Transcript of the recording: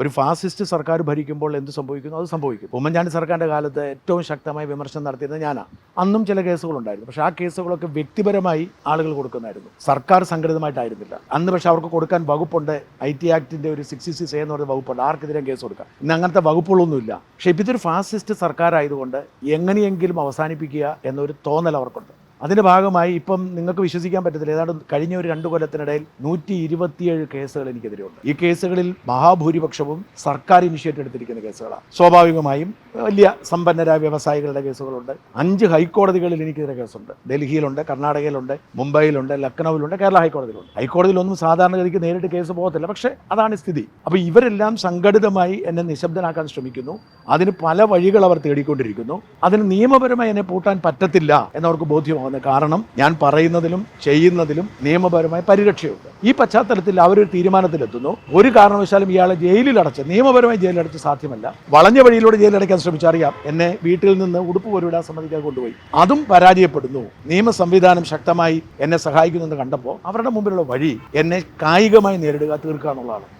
ഒരു ഫാസിസ്റ്റ് സർക്കാർ ഭരിക്കുമ്പോൾ എന്ത് സംഭവിക്കുന്നു? അത് സംഭവിക്കും. ഉമ്മൻചാണ്ടി സർക്കാരിന്റെ കാലത്ത് ഏറ്റവും ശക്തമായി വിമർശനം നടത്തിയത് ഞാനാണ് അന്നും ചില കേസുകളുണ്ടായിരുന്നു പക്ഷേ ആ കേസുകളൊക്കെ വ്യക്തിപരമായി ആളുകൾ കൊടുക്കുന്നായിരുന്നു സർക്കാർ സംഘടിതമായിട്ടായിരുന്നില്ല. അന്ന് പക്ഷേ അവർക്ക് കൊടുക്കാൻ വകുപ്പുണ്ട്. ഐ ടി ആക്ടിന്റെ ഒരു സിക്സ് സിക്സ് എന്ന് പറയുന്ന വകുപ്പുണ്ട്. ആർക്കെതിരെ കേസ് കൊടുക്കാം. ഇന്ന് അങ്ങനത്തെ വകുപ്പുകളൊന്നുമില്ല. പക്ഷേ ഇപ്പം ഇതൊരു ഫാസിസ്റ്റ് സർക്കാരായതുകൊണ്ട് എങ്ങനെയെങ്കിലും അവസാനിപ്പിക്കുക എന്നൊരു തോന്നൽ അവർക്കുണ്ട്. അതിന്റെ ഭാഗമായി ഇപ്പം നിങ്ങൾക്ക് വിശ്വസിക്കാൻ പറ്റത്തില്ല. ഏതാണ്ട് കഴിഞ്ഞ ഒരു രണ്ട് കൊല്ലത്തിനിടയിൽ നൂറ്റി ഇരുപത്തിയേഴ് കേസുകൾ എനിക്കെതിരെയുണ്ട്. ഈ കേസുകളിൽ മഹാഭൂരിപക്ഷവും സർക്കാർ ഇനിഷ്യേറ്റ് എടുത്തിരിക്കുന്ന കേസുകളാണ്. സ്വാഭാവികമായും വലിയ സമ്പന്നരായ വ്യവസായികളുടെ കേസുകളുണ്ട്. അഞ്ച് ഹൈക്കോടതികളിൽ എനിക്കെതിരെ കേസുണ്ട്. ഡൽഹിയിലുണ്ട് കർണാടകയിലുണ്ട് മുംബൈയിലുണ്ട് ലക്നൌവിലുണ്ട് കേരള ഹൈക്കോടതിയിലുണ്ട്. ഹൈക്കോടതിയിലൊന്നും സാധാരണഗതിക്ക് നേരിട്ട് കേസ് പോകത്തില്ല. പക്ഷേ അതാണ് സ്ഥിതി. അപ്പോൾ ഇവരെല്ലാം സംഘടിതമായി എന്നെ നിശബ്ദനാക്കാൻ ശ്രമിക്കുന്നു. അതിന് പല വഴികൾ അവർ തേടിക്കൊണ്ടിരിക്കുന്നു. അതിന് നിയമപരമായി എന്നെ പൂട്ടാൻ പറ്റത്തില്ല എന്നവർക്ക് ബോധ്യമാകുന്നത് കാരണം ഞാൻ പറയുന്നതിലും ചെയ്യുന്നതിലും നിയമപരമായ പരിരക്ഷയുണ്ട്. ഈ പശ്ചാത്തലത്തിൽ അവരൊരു തീരുമാനത്തിലെത്തുന്നു. ഒരു കാരണവശാലും ഇയാളെ ജയിലിൽ അടച്ച് നിയമപരമായി ജയിലിലടച്ച് സാധ്യമല്ല. വളഞ്ഞ വഴിയിലൂടെ ജയിലടയ്ക്കാൻ ശ്രമിച്ചറിയാം. എന്നെ വീട്ടിൽ നിന്ന് ഉടുപ്പ് പോരുവിടാൻ സമ്മതിക്കാൻ കൊണ്ടുപോയി. അതും പരാജയപ്പെടുന്നു. നിയമ സംവിധാനം ശക്തമായി എന്നെ സഹായിക്കുന്നെന്ന് കണ്ടപ്പോൾ അവരുടെ മുമ്പിലുള്ള വഴി എന്നെ കായികമായി നേരിടുക തീർക്കുക